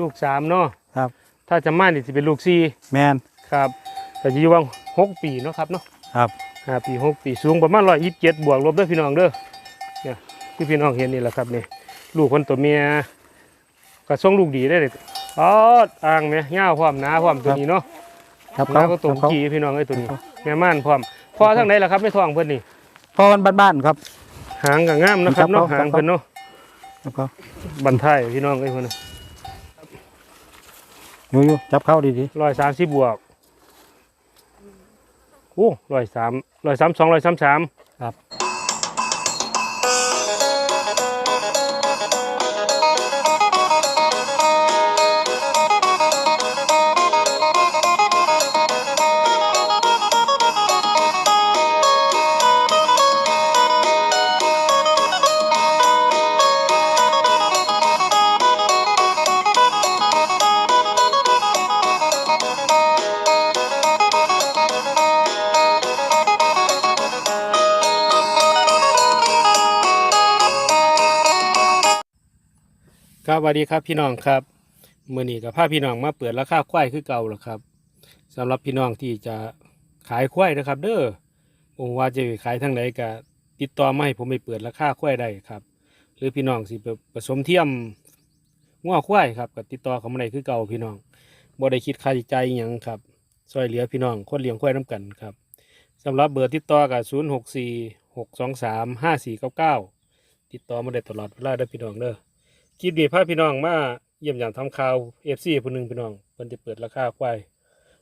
ลูกสามเนาะครับ ถ้าจะมานี่สิเป็นลูกสี่แมน ครับแต่จะอยู่วังหกปีเนาะครับเนาะครับ ห้าปีหกปีสูงประมาณร้อยยี่สิบเจ็ดบวกลบเด้อพี่น้องเด้อเนี่ยที่พี่น้องเห็นนี่แหละครับนี่ลูกคนตัวเมียก็ส่งลูกดีได้เลยอ๋ออ่างเนี่ยเงาวพร้อมหนาพร้อมตัวนี้เนาะครับแล้เขาวก็ตัวครับเขาขี่พี่น้องไอ้ตัวนี้แม่ม่านพร้อมพอทั้งไหนล่ะครับไม่ท้องเพิ่นนี่พ่อมันบ้านๆครับ หางกับง่ามนะครับเนาะครับหางเพิ่นเนาะครับเขาบันท้ายพี่น้องไอ้เพิ่น อยู่อยู่จับเข้าดีร้อยสามสิบบวกโอ้ร้อยสามร้อยสามสองร้อยสามสาม ครับสวัสดีครับพี่น้องครับเมื่อนี้กับพาพี่น้องมาเปิดราคาควายคือเก่าแล้วครับสำหรับพี่น้องที่จะขายควายนะครับ เด้อผมว่าจะไปขายทางไหนก็ติดต่อมาให้ผมไปเปิดราคาควายได้ครับ หรือพี่น้องสิไปผสมเทียมง้อควายครับก็ติดต่อเขามาได้คือเก่าพี่น้องบ่ได้คิดค่าใช้จ่ายอหยังครับซอยเหลือพี่น้องคนเลี้ยงควายน้ำกันครับสำหรับเบอร์ติดต่อกับศูนย์หกสี่หกสองสามห้าสี่เก้าเก้าติดต่อมาได้ตลอดเวลาเด้พี่น้องเด้อ คลิปนี้พาพี่น้องมาเยี่ยมยามทำข่าวเอฟซีผู้หนึ่งพี่น้องเพิ่นจะเปิดราคาควาย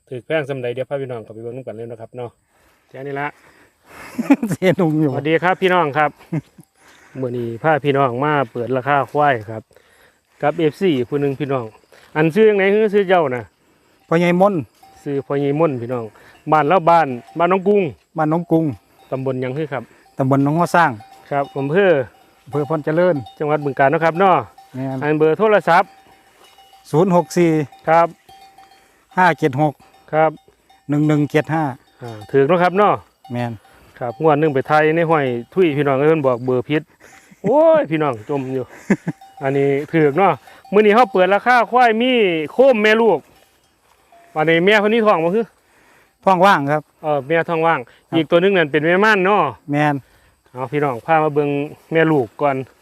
ถือแพงสำใดเดี๋ยวพาพี่น้องกลับไปเบิ่งนำกันเลยนะครับเนาะแค่นี้ละเสียนุ่งอยู่สวัสดีครับพี่น้องครับ มื่อนี้พาพี่น้องมาเปิดราคาควายครับ กับเอฟซีผู้หนึ่งพี่น้อง อันซื้อยังไงคือซื้อเจ้านะพ่อใหญ่มนต์ซื้อพอยีม่นพี่น้องบ้านแล้วบ้านบ้านน้องกุ้งบ้านหน้องกรุงตำบลหยังคือครับตำบลหนองหัวสร้างครับอำเภออำเภอพรเจริญ จังหวัดบึงกาฬเนาะครับเนาะ แมนอันเบอร์โทรศัพท์ศูนย์หกสี่ครับห้าเจ็ดหกครับหนึ่งหนึ่งเจ็ดห้าอ่าถือเนาะครับเนาะแมนครับงวดหนึงไปไทยในห้อยทุยพี่น้องเอิ้นบอกเบอร์พิษโอ้ยพี่น้องจมอยู่ อันนี้ถือกเนาะมื้อนี้เขาเปิดราคาควายมีโคมแม่ลูกวันนี้แม่คนนี้ท้องบ่คือท้องว่างครับ เออแม่ท้องว่างครับอีกตัวหนึงนั่นเป็นแม่ม่านเนาะแมนเอาพี่น้องพามาเบิ่งแม่ลูกก่อนเ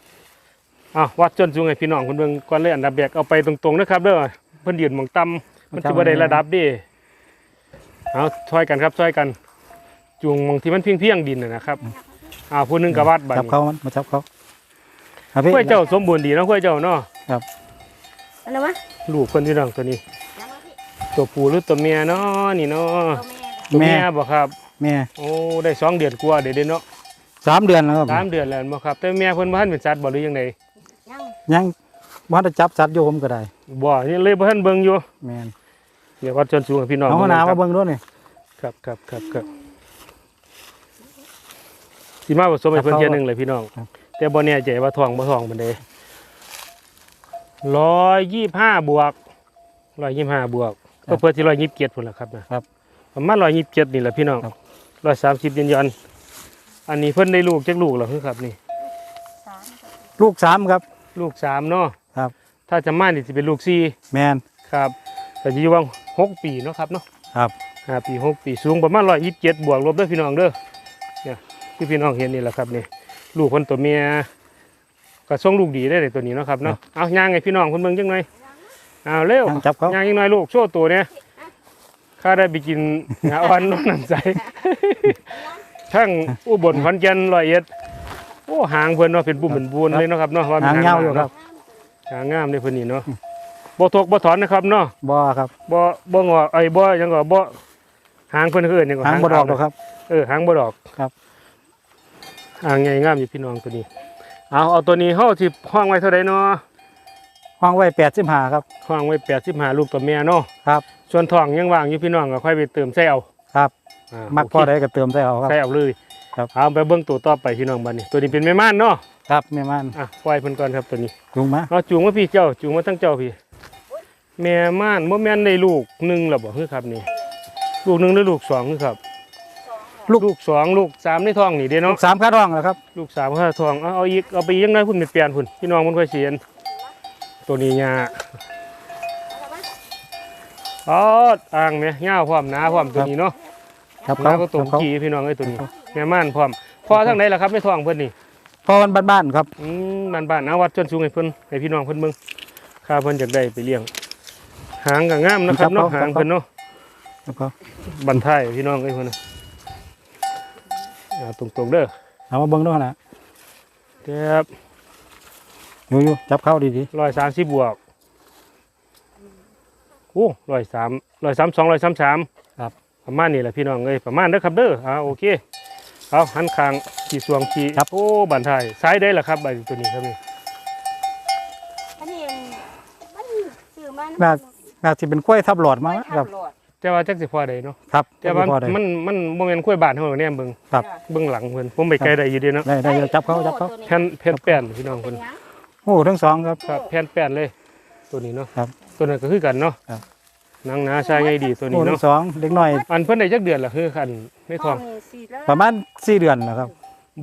อาวัดจนสูงให้พี่น้องเพิ่นเบิ่งก่อนเลยอันดับแรกเอาไปตรงๆนะครับเด้อเพิ่นยืนหมองต่ำมันสิบ่ได้ระดับเดิเอาช่วยกันครับช่วยกันจูงหมองที่มันเพียงๆดินน่ะนะครับอ่าผู้หนึงก็วัดบัดจับนี้ เขามันมาจับเขาครับพี่ข้วยเจ้าสมบูรณ์ดีเนาะข้วยเจ้าเนาะอะไรวะลูกคนที่น้องตัวนี้ยังวะพี่ตัวผู้หรือตัวเมียเนาะนี่เนาะตัวแม่จ้ะตัวเมียบ่ครับ แม่โอ้ได้สองเดือนกว่าเดี๋ยวเด้เนาะสามเดือนแล้วครับสามเดือนแล้วบ่ครับแต่เมียเพิ่นบ่ทันเป็นสัตว์บ่หรือยังไง ยังยังว่าจะจับสัตว์โยมก็ได้บ่นี่เลยบ่ทันเบิ่งอยู่แมนเดี๋ยววัดจนสูงให้พี่น้องเอาหัวหน้าบิ่มางเบิ่งด้วยนี่ครับครับครับครับสิมาผสมให้เพิ่นครับเที่ยหนึงเลยพี่น้องครับแต่บ่แน่ใจว่าท้องบ่ท้องปานใด125บวก125บวก ก็เพื่อที่127พุ่นล่ะครับนะครับประมาณ127นี่แหละพี่น้องครับร้อยสามสิบยันยันอันนี้เพิ่นได้ลูกจากลูกเหรอคือครับนี่สามลูกสามครับ ลูกสามเนาะครับ ถ้าจะมานี่จะเป็นลูกสี่แมนครับแต่จะอยู่วังหกปีเนาะครับเนาะครับห้าปีหกปีสูงประมาณร้อยยี่สิบเจ็ดบวกลบเด้อพี่น้องเด้อเนี่ยที่พี่น้องเห็นนี่แหละครับนี่ลูกคนตัวเมียก็ส่งลูกดีได้เลยตัวนี้เนาะครับเนาะเอาย่างไงพี่น้องคนเมืองจังหน่อยเอาเร็วยังจับเขา ย่างยังหน่อยลูกโชว์ตัวเนี่ยข้าได้ไปกินงาอ่อนน้ำน้ำใสทั้งอุบลขอนแก่นร้อยเอ็ดโอ้หางเพิ่นเนาะเป็นบุ่มเป็นบูนเลยเนาะครับเนาะว่าหางมันเงาอยู่ครับ หางงามเลยเพิ่นนี่เนาะบ่ทกบ่ถอนนะครับเนาะบ่ครับบ่บ่งอกไอ้บ่หยังก็บ่หางเพิ่นคืออนหยังก็หางบ่ดอกหรอกครับ เออหางบ่ดอกครับหางใหญ่งามอยู่พี่น้องตัวนี้ เอาเอาตัวนี้เฮาสิห้องไว้เท่าใดเนาะห้องไว้แปดสิบห้าครับห้องไว้85ลูกตัวแม่เนาะครับส่วนท้องยังว่างอยู่พี่น้องก็ค่อยไปเติมใส่เอาครับอ่ามักโเคพอได้ก็เติมใส่เอาครับใส่เอาเลย ครับเอาไปเบิ่งตัวต่อไปพี่น้องบัดนี้ตัวนี้เป็นแม่ม่านเนาะครับแม่ม่านอะปล่อยเพิ่นก่อนครับตัวนี้จุงมาเอาจูงมาพี่เจ้าจูงมาทั้งเจ้าพี่แม่ม่านบ่แม่นได้ลูกหนึ่งหรอบ่คือครับนี่ลูกหนึ่งหรือลูกสองคือครับลูกลูกสองลูกสามในท้องนี่เด้ลูเนาะกสามข้าร่องแล้วครับลูกสามข้าท้องเอาเอาอีกเอาไปอีกยังไงพุ่นไปเปลี่ยนพุ่นพี่น้องมันค่อยเสียนตัวนี้ยาอ๋ออ่างเนี่ยง่าวพร้อมหนาพร้อมตัวนี้เนาะ ครับแล้เขาวก็ตรงเขาขี่พี่น้องไอ้ตัวนี้แม่ม่านพร้อมพอทั้งไหนล่ะครับไม่ท้องเพิ่นนี่พอมันบ้านๆครับอืมบ้านบ้านเอาวัดจนสูงให้เพิ่นให้พี่น้องเพิ่นเบิ่งข้าเพิ่นอยากได้ไปเลี้ยง หางก็งามนะครับเนาะหางเพิ่นเนาะครับเขาบันท้ายพี่น้องไอ้เพิ่นน่ะอ่าตรงๆเด้อเอามาเบิ้งด้วยนะเจ็บอยู่อยู่จับเข้าดีร้อยสามสิบบวกโอ้ร้อยสามร้อยสามสองร้อยสามสามครับ ประมาณนี้แหละพี่น้องเอ้ยประมาณเด้อครับเด้ออ่าโอเคเอาหันคางขี่สวงขี่โอ้บันท้ายซ้ายได้ละครับใบตัวนี้ครับนี่อันนี้มันซื้อมาๆน่าน่าจะเป็นกล้วยทับหลอดมาครับ แต่ว่าจักสิพอได้เนาะครับแต่ว่าพอได้มันมันบ่แม่นกล้วยบานเฮาหรอกแน่เบิ่งครับเบิ่งหลังเพิ่นผมไปไกลได้อยู่เด้เนาะได้ได้จับเขาจับเขาแผ่นแผ่นแป้นพี่น้องเป็เพิ่นนหยังโอ้ทั้งสองครับครับแผ่นแป้นเลย ตัวนี้เนาะครับ ตัวนั้นก็คือกันเนาะครับห นังหนาชายใหญ่ดีตัวโอ้นี้ทั้เนาะงสองเด็กน้อย อันเพิ่นได้จักเดือนละคือคันในท้องนี่สี่แล้วประมาณสี่เดือนนะครับ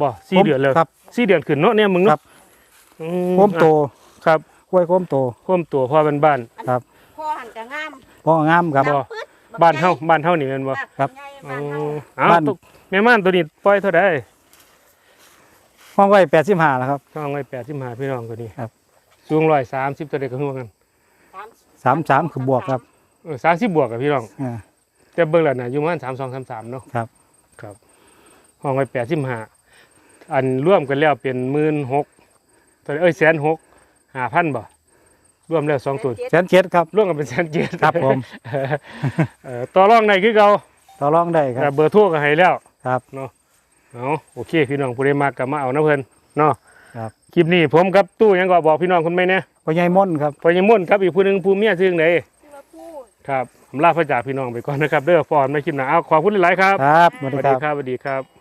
บ่สี่เดือนแล้วครับสี่เดือนขึ้นเนาะเนี่ยมึงครัเนาะบอืโค้มโตครับกล้วยโค้มโตโค้มตัวพ่อเป็นบ้านครับ พ่อหันกะงามพ่องามครับบ่งามปึ๊ดบ้านเฮาบ้านเฮานี่แม่นบ่ ครับ ใหญ่อ๋บ้านเฮาอเอาบ้านตัวแม่ม่านตัวนี้ปล่อยเท่าใดห้องไว้แปดสิบห้าแล้วครับท้องไว้85พี่น้องตัวนี้ครับ สูง130ตัวใดก็ฮู้กันสามสามคือบวกครับ เออ30บวกกับพี่น้องอ่า แต่เบิ่งแล้วน่ะอยู่ประมาณ32 33เนาะครับ ครับห้องไว้85อันร่วมกันแล้วเป็น16,000ตัวเอ้ย106 5,000บ่รวมแล้วสองตัวแสนเจ็ดครับรวมกันเป็นแสนเจ็ดครับผม เออต่อรองในคือเก่า ต่อรองได้คแต่รับ เบอร์โทรก็ให้แล้วครับเอาโอเค พี่น้องผู้ใดมากก็มาเอานะเพิ่นเนาะครับ คลิปนี้ผมกับตู้หยังก็บอกพี่น้องคนไหมเนี่ยพ่อใหญ่ม่อนครับ พอยังม่วนครับอีกผู้หนึงผู้เมียซึ่งไหนที่ว่าพูด ครับผมลาพระจากพี่น้องไปก่อนนะครับเด้อฟอนไม่คลิปหนาเอาขอบคุณหลายๆครับครับสวัสสดีวัสคดีรับครับสวัสดีครับ